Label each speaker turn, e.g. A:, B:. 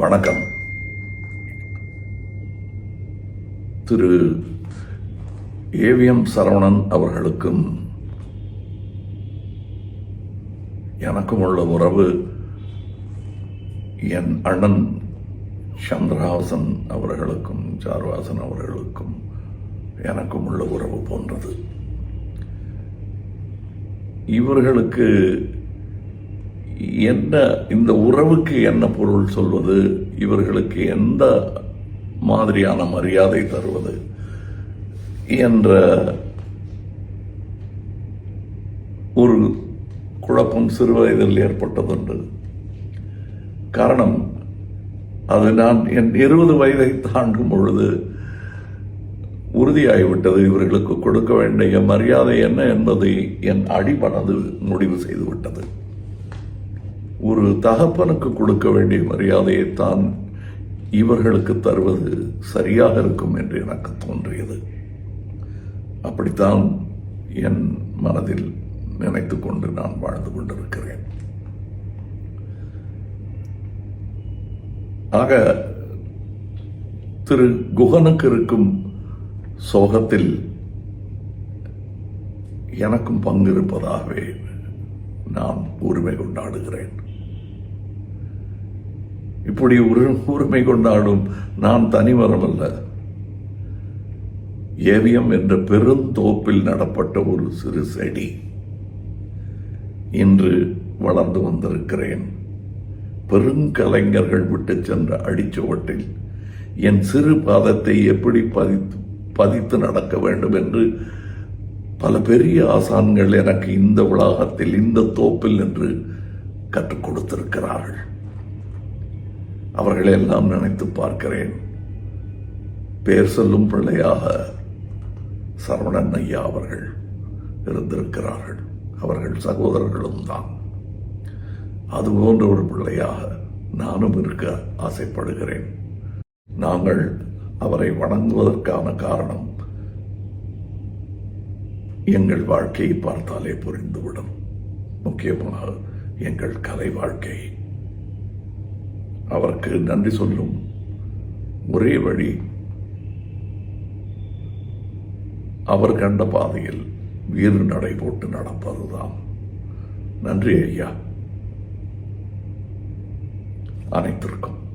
A: வணக்கம். திரு. ஏவிஎம் சரவணன் அவர்களுக்கும் எனக்கும் உள்ள உறவு என் அண்ணன் சந்திரஹாசன் அவர்களுக்கும் சாருவாசன் அவர்களுக்கும் எனக்கும் உள்ள உறவு போன்றது. இவர்களுக்கு என்ன இந்த உறவுக்கு என்ன பொருள் சொல்வது இவர்களுக்கு எந்த மாதிரியான மரியாதை தருவது என்ற ஒரு குழப்பம் சிறுவயதில் ஏற்பட்டதுண்டு. காரணம் அது நான் என் இருபது வயதை தாண்டும் பொழுது உறுதியாகிவிட்டது இவர்களுக்கு கொடுக்க வேண்டிய மரியாதை என்ன என்பதை என் அடிமனது முடிவு செய்துவிட்டது ஒரு தகப்பனுக்கு கொடுக்க வேண்டிய மரியாதையை தான் இவர்களுக்கு தருவது சரியாக இருக்கும் என்று எனக்கு தோன்றியது. அப்படித்தான் என் மனதில் நினைத்து கொண்டு நான் வாழ்ந்து கொண்டிருக்கிறேன். ஆக திரு குகனுக்கு இருக்கும் சோகத்தில் எனக்கும் பங்கு இருப்பதாகவே நான் உரிமை கொண்டாடுகிறேன். இப்படி ஒரு உரிமை கொண்டாடும் நான் தனிவரமல்ல ஏவியம் என்ற பெருந்தோப்பில் நடப்பட்ட ஒரு சிறு செடி. இன்று வளர்ந்து வந்திருக்கிறேன். பெருங்கலைஞர்கள் விட்டு சென்ற அடிச்சுவட்டில் என் சிறு பாதத்தை எப்படி பதித்து பதித்து நடக்க வேண்டும் என்று பல பெரிய ஆசான்கள் எனக்கு இந்த உலகத்தில் இந்த தோப்பில் என்று கற்றுக் கொடுத்திருக்கிறார்கள். அவர்களை எல்லாம் நினைத்து பார்க்கிறேன். பேர் சொல்லும் பிள்ளையாக சரவணன் ஐயா அவர்கள் இருந்திருக்கிறார்கள். அவர்கள் சகோதரர்களும் தான். அது போன்ற ஒரு பிள்ளையாக நானும் இருக்க ஆசைப்படுகிறேன். நாங்கள் அவரை வணங்குவதற்கான காரணம் எங்கள் வாழ்க்கையை பார்த்தாலே புரிந்துவிடும். முக்கியமாக எங்கள் கலை வாழ்க்கை. அவருக்கு நன்றி சொல்லும் ஒரே வழி அவர் கண்ட பாதையில் வீறு நடை போட்டு நடப்பதுதான். நன்றி ஐயா. அனைத்திற்கும்.